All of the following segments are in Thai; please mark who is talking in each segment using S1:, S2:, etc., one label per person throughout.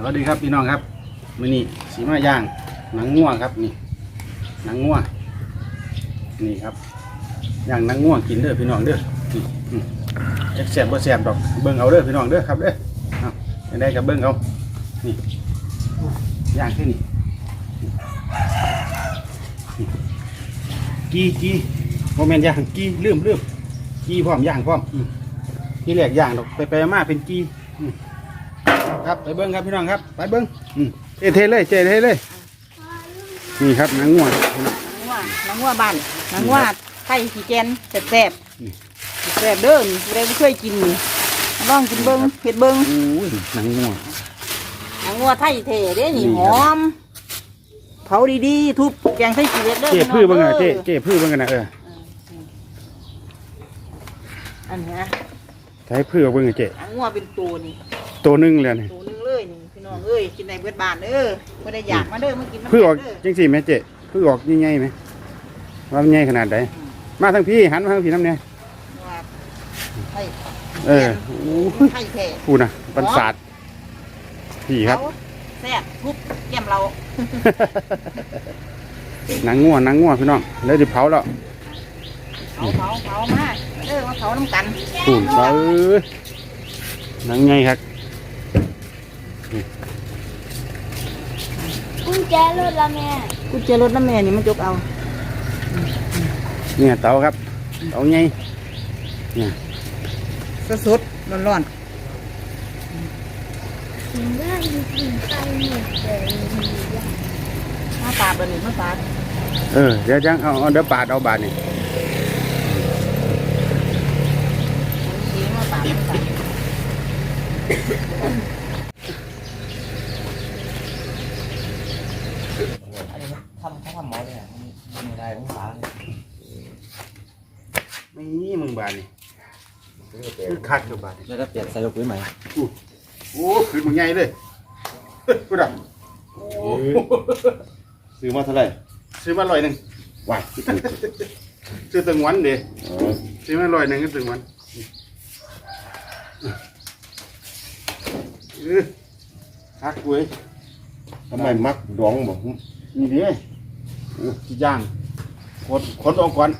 S1: สวัสดีครับพี่น้องครับมือนี้สีมาย่าง หนังง่วครับนี่ หนังง่วนี่ครับย่างหนังง่วกินเด้อพี่น้องเด้อนี่อืมจักแซ่บบ่แซ่บดอกเบิ่งเอาเด้อพี่น้องเด้อครับเด้อเอาจังได้กับเบิ่งเอานี่ย่างที่นี่นี่กีกีโมเมนต์ย่างกีลืมลืมกีพร้อมย่างพร้อมที่แรกย่างดอกไปไปมาเป็นกี ครับไปเบิ้งครับพี่น้องครับ ไปเบิ้งอืมเจเทเลยเจเทเลย นี่ครับหนังง่วง
S2: นังว่านังว่าบ้านนังว่าไข่ขี้แกนแซ่บแซ่บ
S1: นี่
S2: แซ่บเด้อนี่ผู้ใดบ่เคยกินนี่ลองกินเบิ้งเฮ็ดเบิ้ง
S1: โอ้ยหนังง่วง
S2: นังว่าไทยเท่เด้นี่
S1: นี่
S2: ห
S1: ครับ
S2: อมเผาดีๆทุบแกงใส่ขี้เล็ดเด้อ
S1: เจ
S2: พี่น้
S1: พื้นเบิ้งอะเจ
S2: ด้
S1: เจพื้นเบิ้งกันนะเออ
S2: อันนี้นะ
S1: ใช้พื้นเบิ้งอะเจ
S2: นังว่าเป็นตัวนี่
S1: ตัวหนึงเลยนี่
S2: ตัวหนึงเลยนี่พี่น้องเอ้ยกินในเบิดบ้านเด้อบ่ได้อยากมาเด้อมากินน้ำ
S1: พื้นออก
S2: เด้อ
S1: จังสี่ไหมเจพื้นออกยังไงไหมว่ามันใหญ่ขนาดไหนมาทางพี่หันมาทางพี่น้ำเนี่ย
S2: ว่าไข่
S1: เออโอ้ย
S2: ไข่แท้
S1: พูดนะบรรศาสตร์พี่ครับ
S2: เผาแซ่บทุบแก้มเรา
S1: หนังง่วงหนังง่วงพี่น้องแล้วจะเผาแล้ว
S2: เผาเผาเผามาเด้อมาเผาน้ำกัน
S1: พูดเอ้ยหนังไงครับ
S3: กุญแจรถละแม่
S2: กุญแจรถน้ำแม่นี่มันจกเอา
S1: เนี่ยเตาครับ เตาไง
S2: สดสดร้อนร้อน
S3: ถึงได้อยู่ถึงไปหมดเลย
S2: ๆมาปาดบะหมี่มาปาด
S1: เออเดี๋ยวจังเอาเอาเดี๋ยวปาดเอาบาดนี่
S2: ดีมาปาดมาปาด
S4: อันนี้ทำเขาทำหมอเลยอะมันมีอะไรของฟ้าเลย
S1: ไม่มีมึง บาดนี่คือคักกับบาดนี่
S4: แล้วก็เปลี่ยนใส่ลูกปืนใหม่
S1: โอ้ขึ้นมึงใหญ่เลยกูดับ
S5: ซื้อมาเท่าไหร่
S1: ซื้อมาลอยหนึ่ง
S5: ว้าย
S1: ซื้อตึงวันเด้
S5: อ๋อ
S1: ซื้อมาลอยหนึ่งก็ตึงวันเออคักกูเอ้ย
S5: ทำไมมักดองบอก
S1: นี่เด้โอ้ที่ย่างขนขนออกก่อน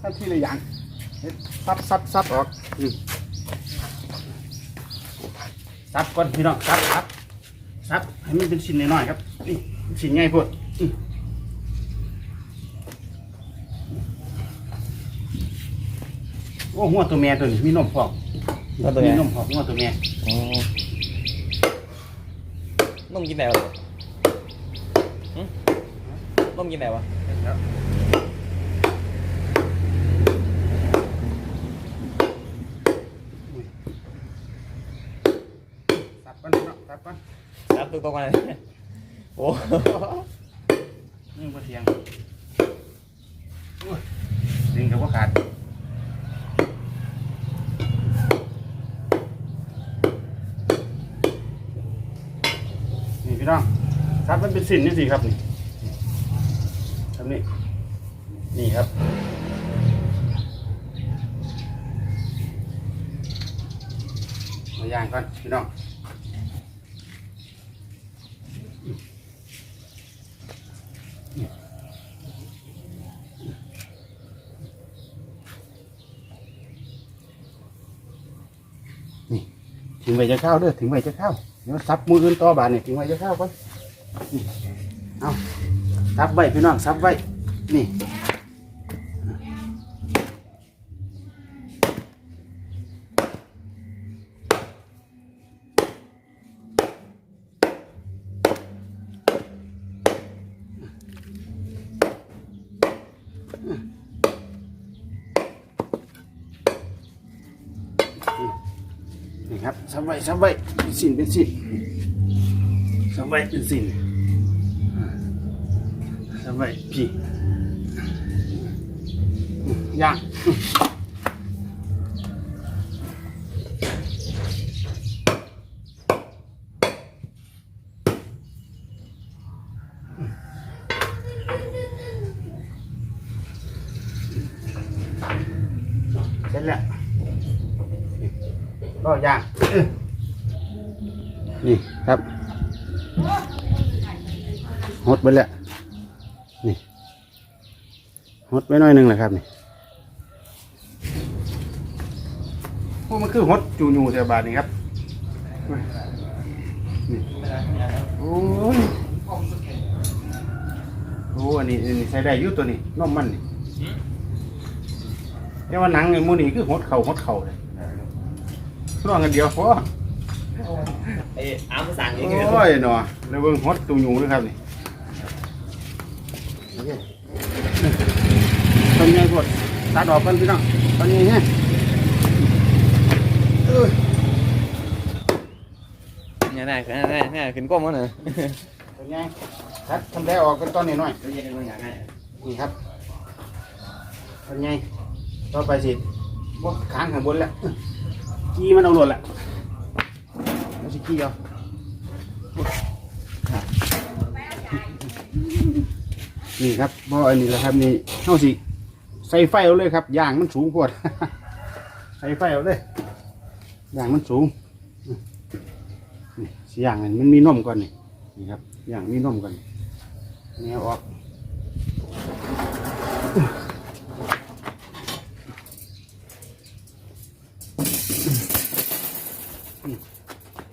S5: เออ
S1: ทันทีละอย่างเฮ็ดซับซับซับออกอืมซับก่อนพี่น้องซับซับซับให้มันเป็นชิ้นน้อยๆครับนี่ชิ้นใหญ่พวดอืมโอ้หัวตัวแม่ตัวนี้มีนมพอก
S4: แล้วตัว
S1: มี
S4: นี้
S1: นมพอกหัวตัวแม่
S4: อ๋อนุ่มกินไหนวะหึนุ่มกินไหนวะ
S1: ซับก่อนพี่น้องซับก่อน
S4: รับ ตัวตรงกันเลยโอ้
S1: นี่บ่เสียงดึงกับว่าขาดนี่พี่น้องครับมันเป็นสินนี่สิครับนี่ครับนี่นี่ครับมาย่างก่อนพี่น้อง ถึงไว้จะเข้าเด้อถึงไว้จะเข้าเดี๋ยวซับมืออื่นต่อบานนี่ถึงไว้จะเข้าก่อนนี่เอาซับไว้พี่น้องซับไว้นี่ สินเป็นสินสบไว้เป็นสินสบไว้พี่ย่างเสร็จแล้วก็ย่างเออ นี่ครับหด ไปแล้วนี่หดไว้หน่อยหนึ่งแหละครับนี่พวกมันคือหดจูญูแถวบาทนี่ครับนี่โอ้ยโอ้อันนี้อันนี้ใช้ได้อยุตัวนี้น้มมันนี่แต่ว่าหนังไอ้หมูนี่คือหดเข่าหดเข่าเลยร่วงกันเดียวพอ
S4: ไอ้อาร์มสั่ง
S1: โอ
S4: นี่คือ้
S1: ยหนอแล้วเบิ่งฮอตตูยูด้วยครับนี่ ต้นใหญ่พดตัดออกกันพี่น้องต้นใหญ่แฮะเอ้ย
S4: เนี่ยน่าขึ้นน่าน่าขึ้นก้มมั้งเนอ
S1: ต้นใหญ่ตัดทำแผลออกกันตอนนี้หน่อย
S4: ตัวใหญ่ตัวใหญ่
S1: นี่ครับต้นใหญ่ต่อไปสิบกค้างข้างบนแล้วกี้มันเอาหล่นละแล้วสิกี้เอา นี่ครับบ่อันนี้แหละครับนี่เท่าสิใส่ไฟเอาเลยครับยางมันสูงโพวด ใส่ไฟเอาเลยยางมันสูงนี่สิย่างอันมันมีนมก่อนนี่นี่ครับยางมีนมก่อนแนวออก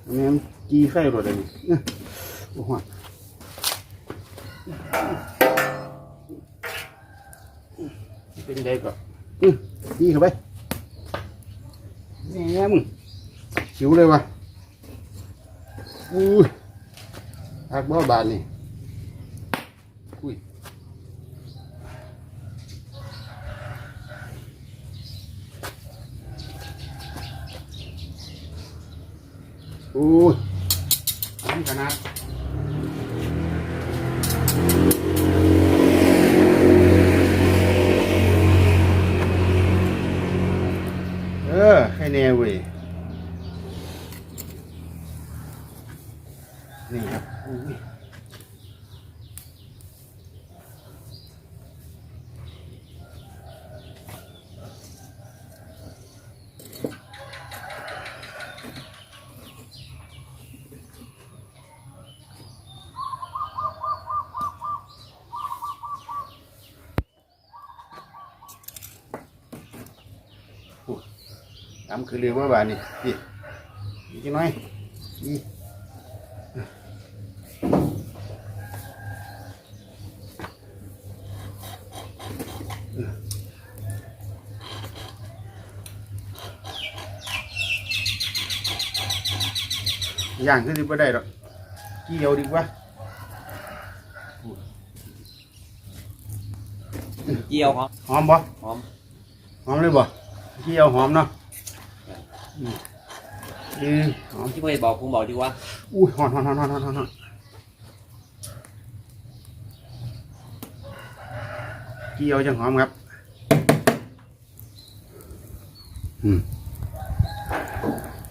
S1: อันนี้มันจีไฟรถเลยนี่โอ้โห เป็นไงก็อือดีเข้าไปแหนมึงหิวเลยวะอู้ยอักบ่บานนี่อุ้ยอู้ยทำขนาด ออให้แน่เว้ยนี่ครับ ทำคือเรียกว่าบานนี่นี่อีกจักหน้อยนี่ย่างขึ้นดีกว่าได้หรอกเกี่ยวดีกว่า
S4: เกี่ยวครับ
S1: หอมบ่
S4: หอม
S1: หอมเลยบ่เกี่ยวหอมเนาะ อืมอือหอม
S4: ที่พ่อบอกผมบอกดีว่า
S1: อุ้ยหอนหอนหอนหอนหอนหอนหอนเกี่ยวจังหอมครับ อืม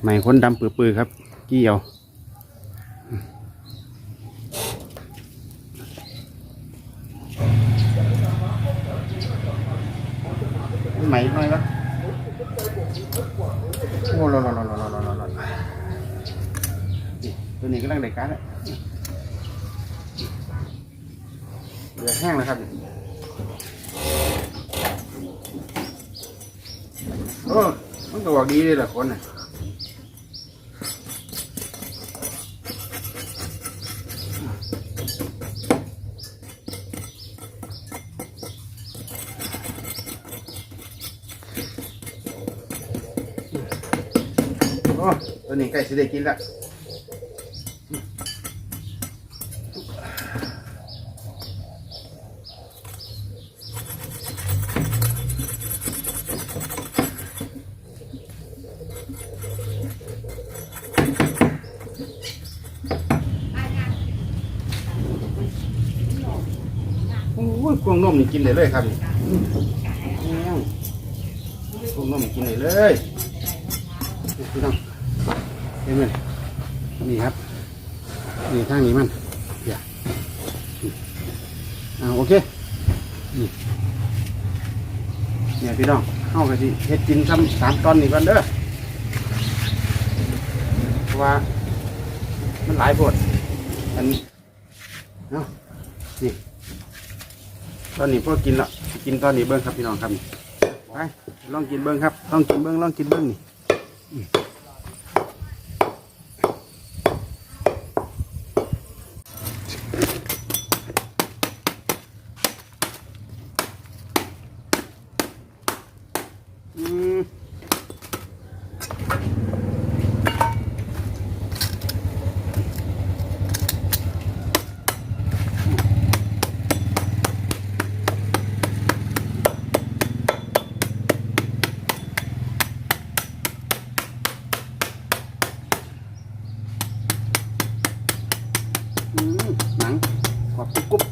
S1: ใหม่คนดำปื้อๆครับ เกี่ยว ตัวนี้กำลังได้การแล้วเดือแห้งแล้วครับโอ้มันก็บอกดีเลยละคนน่ะโอ้ตัวนี้ใกล้จะได้กินแล้ว โอ้ยกวางนมนี่กินได้เลยครับนี่แม่งกวางนมนี่กินได้เลยนี่พี่น้องเห็นไหมนี่ครับ นี่ทางนี้มันอย่าอ่าโอเคนี่เนี่ยพี่น้องเข้ากันสิเฮ็ดกินซ้ำสามตอนนี่ก่อนเด้อเพราะว่ามันหลายโพดอันนี้เนาะนี่ตอนนี้พ่อกินละกินตอนนี้เบิ้งครับพี่น้องครับไปลองกินเบิ้งครับลองกินเบิ้งลองกินเบิ้งนี่อืมอืม อืมหนัง กรอบกรุบกรุบ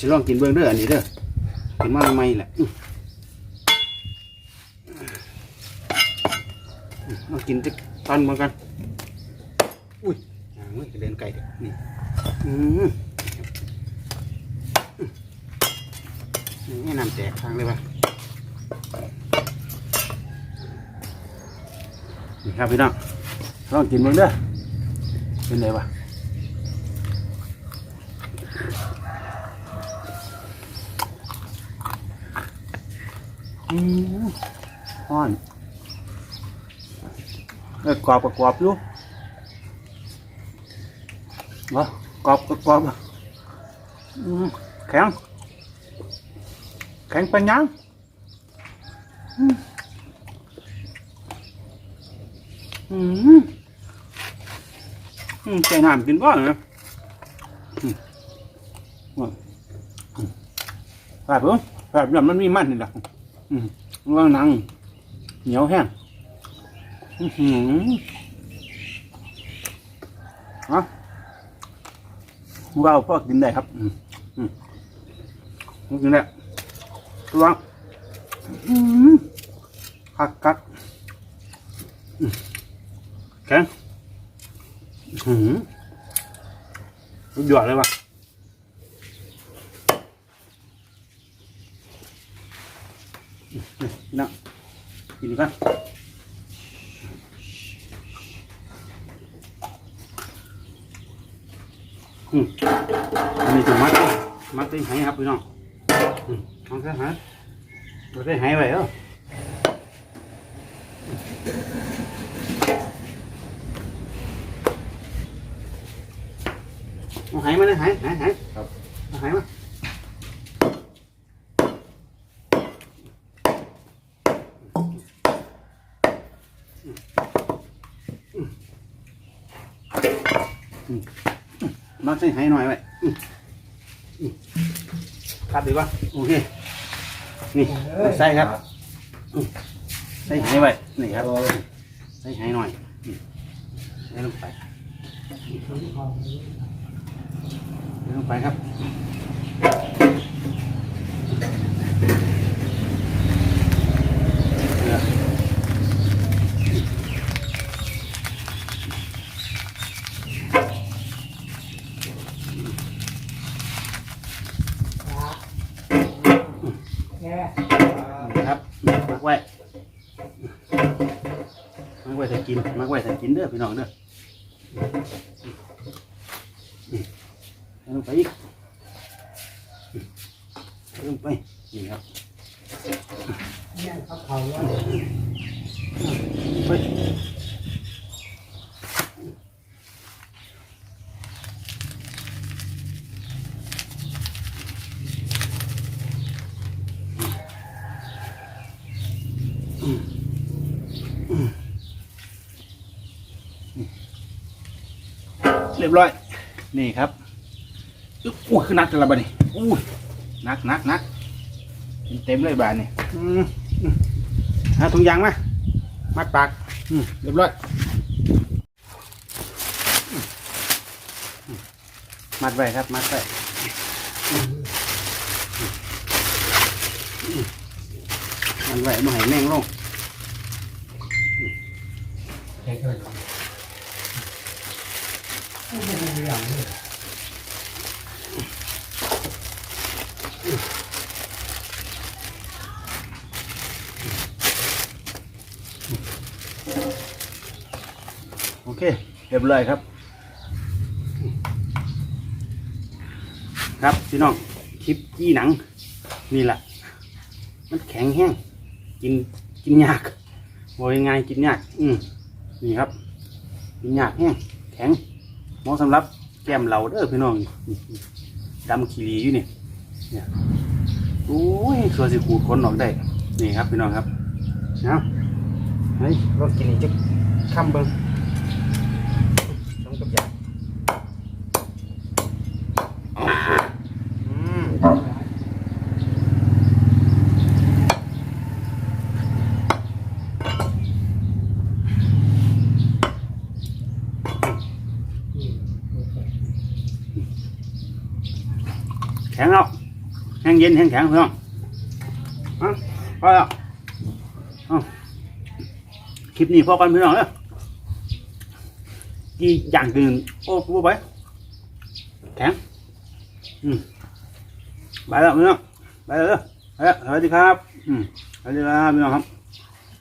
S1: สิลองกินเบิ้งเด้ออันนี้เด้อกินมาใหม่ๆแหละอื้อ มา กินจักตอนเหมือนกัน อุ้ยอ่ามือกระเด็นไก่เด็กนี่อืมนี่น้ำแตกทางเลยปะนี่ครับพี่น้องลองกินมันเด้อเป็นไงวะอืมอ่อน เออกรอบกับกรอบอยู่เหรอกรอบกับกรอบอืมแข็ง แข็งไปยังอืมอืมอืมใจน้ำกินบ้างนะแบบเพิ่มแบบนั้มันมีมันนี่แหละอืมว่างนังเหนียวแห้ง อือหือฮะว้าวพ่อกินได้ครับ อืมอืมกินได้ตัวอืมคักคักแข็งอื้อหือสุดยอดเลยว่ะนี่นะกินกัน อืมอันนี้จะมัดมัดได้หายครับพี่น้องอืมมัดได้หายมัดได้หายไปเหรอเอาหายมาเลยหายหายหายครับเอาหายมา ใส่ไห้หน่อยไว้ครับดีป่ะโอเค นี่ใส่ครับ ใส่หายไว้ นี่ครับ ใส่หายหน่อยอืมใส่ลงไปใส่ลงไปครับ นะครับมักไว้มักไว้ใส่กินมักไว้ใส่กินเด้อพี่น้องเด้อเอาลงไปอีกเอาลงไปนี่ครับไปเรี ยบร้อย นี่ครับอึ๊บอู้คือนักกันละบ้านี่อู้นักนักนักเต็มเลยบานนี่หาถุงยางมามัดปากอืเรียบร้อยอืมอืมมัดไว้ครับ มัดไว้มันไหวมาให้แม่งลง โอเค เรียบร้อยครับ ครับพี่น้องคลิปจี้หนัง นี่แหละมันแข็งแห้งกินกินยากโวยงไงายกินยาก อืมนี่ครับกินยากแห้งแข็ง มองสำหรับแก้มเหลาเด้อพี่น้องนี่ดำขีรีอยู่นี่เนี่ยโอ้ยส่วนสิขูดคนออกได้ นี่ครับพี่น้องครับเอาเฮ้ยเรากินอีกจะข้ามเบิ้งกับยาอืม แข็งแล้วแห้งเย็นแห้งแข็งเพื่อนอะพอแล้วเอาคลิปนี้พอกันเพื่อนเลยกี่อย่างตื่นโอ้พูดไปแข็งอืมไปแล้วเพื่อนไปแล้วเด้อไปแล้วสวัสดีครับ อืมสวัสดีครับเพี่น้องครับ